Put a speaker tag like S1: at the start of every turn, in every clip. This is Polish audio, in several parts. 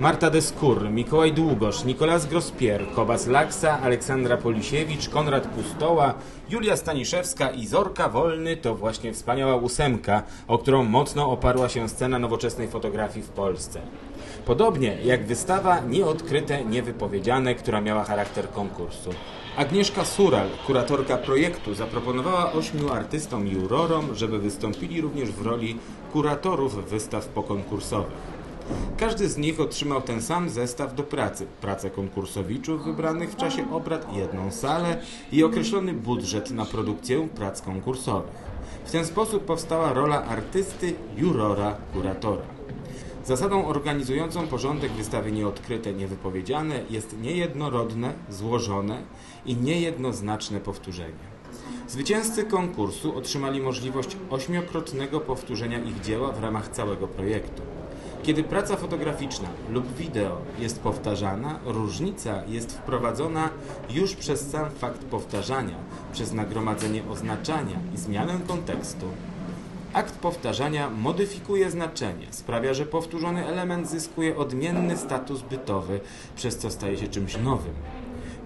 S1: Marta Deskur, Mikołaj Długosz, Nikolas Grospier, Kobas Laksa, Aleksandra Polisiewicz, Konrad Pustoła, Julia Staniszewska i Zorka Wolny to właśnie wspaniała ósemka, o którą mocno oparła się scena nowoczesnej fotografii w Polsce. Podobnie jak wystawa Nieodkryte, Niewypowiedziane, która miała charakter konkursu. Agnieszka Sural, kuratorka projektu, zaproponowała ośmiu artystom i jurorom, żeby wystąpili również w roli kuratorów wystaw pokonkursowych. Każdy z nich otrzymał ten sam zestaw do pracy. Pracę konkursowiczów wybranych w czasie obrad, jedną salę i określony budżet na produkcję prac konkursowych. W ten sposób powstała rola artysty, jurora, kuratora. Zasadą organizującą porządek wystawy Nieodkryte, Niewypowiedziane jest niejednorodne, złożone i niejednoznaczne powtórzenie. Zwycięzcy konkursu otrzymali możliwość ośmiokrotnego powtórzenia ich dzieła w ramach całego projektu. Kiedy praca fotograficzna lub wideo jest powtarzana, różnica jest wprowadzona już przez sam fakt powtarzania, przez nagromadzenie oznaczania i zmianę kontekstu. Akt powtarzania modyfikuje znaczenie, sprawia, że powtórzony element zyskuje odmienny status bytowy, przez co staje się czymś nowym.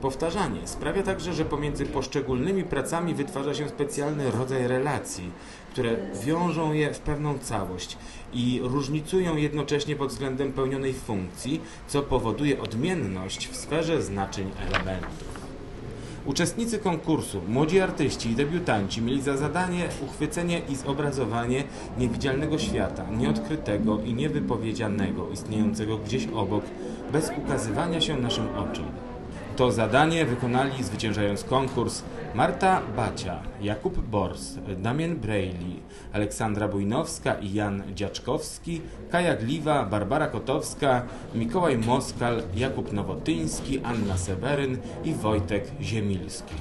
S1: Powtarzanie sprawia także, że pomiędzy poszczególnymi pracami wytwarza się specjalny rodzaj relacji, które wiążą je w pewną całość i różnicują jednocześnie pod względem pełnionej funkcji, co powoduje odmienność w sferze znaczeń elementów. Uczestnicy konkursu, młodzi artyści i debiutanci mieli za zadanie uchwycenie i zobrazowanie niewidzialnego świata, nieodkrytego i niewypowiedzianego, istniejącego gdzieś obok, bez ukazywania się naszym oczom. To zadanie wykonali zwyciężając konkurs Marta Bacia, Jakub Bors, Damian Brejli, Aleksandra Bujnowska i Jan Dziaczkowski, Kaja Gliwa, Barbara Kotowska, Mikołaj Moskal, Jakub Nowotyński, Anna Seweryn i Wojtek Ziemilski.